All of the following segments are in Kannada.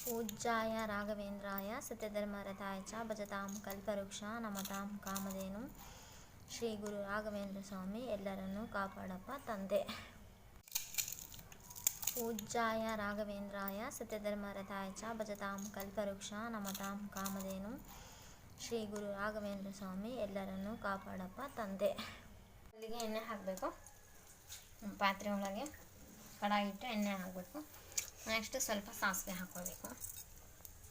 पूज्याय राघवेन्द्राय सत्यधर्मरथाय च भजतां ಕಲ್ಪವೃಕ್ಷ ನಮತಾಂ ಕಾಮಧೇನು ಶ್ರೀ ಗುರು ರಾಘವೇಂದ್ರ ಸ್ವಾಮಿ ಎಲ್ಲರನ್ನೂ ಕಾಪಾಡಪ್ಪ ತಂದೆ पूज्याय राघवेन्द्राय सत्यधर्मरथाय च भजतां ಕಲ್ಪವೃಕ್ಷ ನಮತಾಂ ಕಾಮಧೇನು ಶ್ರೀ ಗುರು ರಾಘವೇಂದ್ರ ಸ್ವಾಮಿ ಎಲ್ಲರನ್ನೂ ಕಾಪಾಡಪ್ಪ ತಂದೆ ಅಲ್ಲಿಗೆ ಎಣ್ಣೆ ಹಾಕಬೇಕು ಪಾತ್ರೆ ಒಳಗೆ ಕಡಾಯಿ ಇಟ್ಟು ಎಣ್ಣೆ ಹಾಕಬೇಕು ನೆಕ್ಸ್ಟ್ ಸ್ವಲ್ಪ ಸಾಸಿವೆ ಹಾಕೋಬೇಕು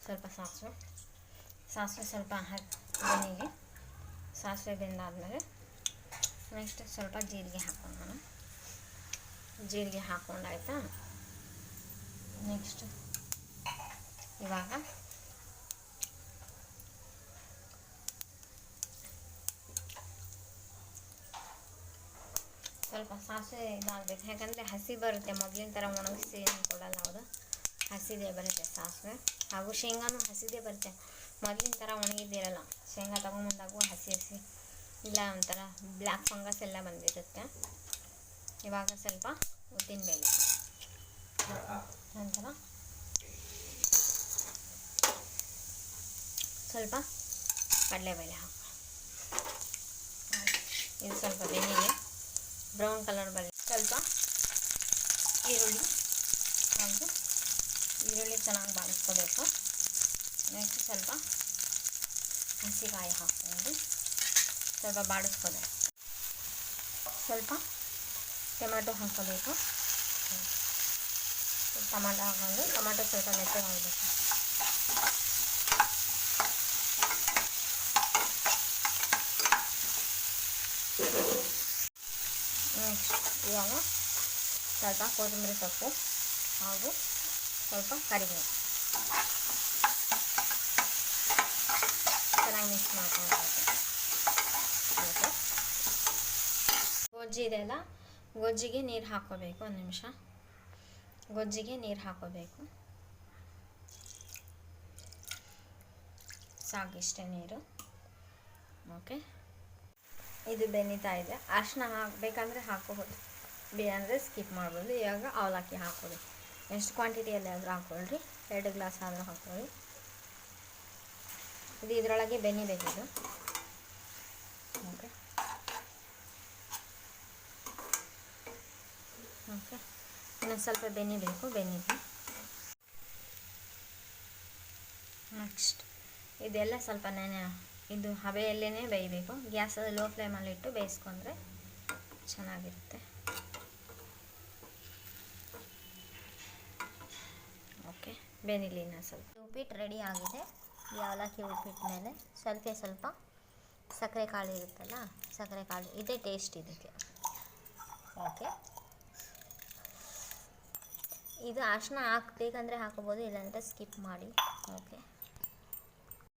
ಸ್ವಲ್ಪ ಸಾಸಿವೆ. ಸಾಸಿವೆ ಸ್ವಲ್ಪ ಹಾಕಿ ಸಾಸಿವೆ ಬೆಂದಾದಮೇಲೆ ನೆಕ್ಸ್ಟ್ ಸ್ವಲ್ಪ ಜೀರಿಗೆ ಹಾಕೋಣ ಜೀರಿಗೆ ಹಾಕೊಂಡಾಯ್ತಾ ನೆಕ್ಸ್ಟ್ ಇವಾಗ ಸ್ವಲ್ಪ ಸಾಸಿವೆ ಇದಾಗಬೇಕು. ಯಾಕಂದರೆ ಹಸಿ ಬರುತ್ತೆ ಮೊದಲಿನ ಥರ ಒಣಗಿಸಿ ಏನು ಕೊಡಲ್ಲ ಅವರು. ಹಸಿದೇ ಬರುತ್ತೆ ಸಾಸಿವೆ. ಹಾಗೂ ಶೇಂಗಾನು ಹಸಿದೇ ಬರುತ್ತೆ. ಮೊದಲಿನ ಥರ ಒಣಗಿದ್ದಿರಲ್ಲ ಶೇಂಗಾ ತೊಗೊಂಬಂದಾಗೂ ಹಸಿ ಹಸಿ. ಇಲ್ಲ ಒಂಥರ ಬ್ಲ್ಯಾಕ್ ಫಂಗಸ್ ಎಲ್ಲ ಬಂದಿರುತ್ತೆ. ಇವಾಗ ಸ್ವಲ್ಪ ಉದ್ದಿನಬೇಳೆ ನಂತರ ಸ್ವಲ್ಪ ಕಡಲೆಬೇಳೆ ಹಾಕು ಇದು ಸ್ವಲ್ಪ ಬೆನ್ನಿಗೆ ಬ್ರೌನ್ ಕಲರ್ ಬರಲಿ ಸ್ವಲ್ಪ ಈರುಳ್ಳಿ, ಹಾಗೂ ಈರುಳ್ಳಿ ಚೆನ್ನಾಗಿ ಬಾಡಿಸ್ಕೋಬೇಕು ನೆಕ್ಸ್ಟ್ ಸ್ವಲ್ಪ ಹಸಿಕಾಯಿ ಹಾಕ್ಕೊಂಡು ಸ್ವಲ್ಪ ಬಾಡಿಸ್ಕೋಬೇಕು ಸ್ವಲ್ಪ ಟೊಮ್ಯಾಟೊ ಹಾಕ್ಕೋಬೇಕು. ಟೊಮೆಟೊ ಹಾಕೊಂಡು ಟೊಮ್ಯಾಟೊ ಸ್ವಲ್ಪ ನೆಟ್ಟಗೆ ನೆಕ್ಸ್ಟ್ ಇವಾಗ ಸ್ವಲ್ಪ ಕೊತ್ತಂಬರಿ ಸೊಪ್ಪು ಹಾಗೂ ಸ್ವಲ್ಪ ಕರಿಬೇವು. ಚೆನ್ನಾಗಿ ಮಿಕ್ಸ್ ಮಾಡ್ಕೊಳ್ಬೇಕು. ಗೊಜ್ಜಿ ಇದೆಯಲ್ಲ ಗೊಜ್ಜಿಗೆ ನೀರು ಹಾಕೋಬೇಕು ಒಂದು ನಿಮಿಷ. ಗೊಜ್ಜಿಗೆ ನೀರು ಹಾಕೋಬೇಕು ಸಾಕಿಷ್ಟೇ ನೀರು. ಓಕೆ ಇದು ಬೆನಿತಾ ಇದೆ. ಅರ್ಶಿನ ಹಾಕಬೇಕಂದ್ರೆ ಹಾಕೋಬೋದು ಬೇ ಅಂದರೆ ಸ್ಕಿಪ್ ಮಾಡ್ಬೋದು. ಇವಾಗ ಅವಲಕ್ಕಿ ಹಾಕೊಳ್ಳಿ. ಎಷ್ಟು ಕ್ವಾಂಟಿಟಿಯಲ್ಲಿ ಆದರೂ ಹಾಕ್ಕೊಳ್ರಿ ಎರಡು ಗ್ಲಾಸ್ ಆದರೂ ಹಾಕ್ಕೊಳ್ಳಿ ಇದು ಇದರೊಳಗೆ ಬೆನಿಬೇಕಿದು ಓಕೆ ಓಕೆ ಇನ್ನೊಂದು ಸ್ವಲ್ಪ ಬೆನಿಬೇಕು ಬೆನ್ನಿ ನೆಕ್ಸ್ಟ್ ಇದೆಲ್ಲ ಸ್ವಲ್ಪ ನೆನೆ ಇದು ಹಬೆಯಲ್ಲೇ ಬೇಯಬೇಕು. ಗ್ಯಾಸ್ ಲೋ ಫ್ಲೇಮಲ್ಲಿಟ್ಟು ಬೇಯಿಸ್ಕೊಂಡ್ರೆ ಚೆನ್ನಾಗಿರುತ್ತೆ ಓಕೆ ಬೆನಿಲಿನ ಸ್ವಲ್ಪ. ಉಪ್ಪಿಟ್ಟು ರೆಡಿ ಆಗಿದೆ. ಈ ಅವಲಕ್ಕಿ ಉಪ್ಪಿಟ್ಟು ಮೇಲೆ ಸ್ವಲ್ಪ ಸ್ವಲ್ಪ ಸಕ್ಕರೆ ಕಾಳು ಇರುತ್ತಲ್ಲ, ಸಕ್ಕರೆ ಕಾಳು. ಇದೇ ಟೇಸ್ಟ್ ಇದಕ್ಕೆ. ಓಕೆ ಇದು ಅರ್ಶಿನ ಹಾಕ್ಬೇಕಂದ್ರೆ ಹಾಕೋಬೋದು ಇಲ್ಲಾಂದರೆ ಸ್ಕಿಪ್ ಮಾಡಿ. ಓಕೆ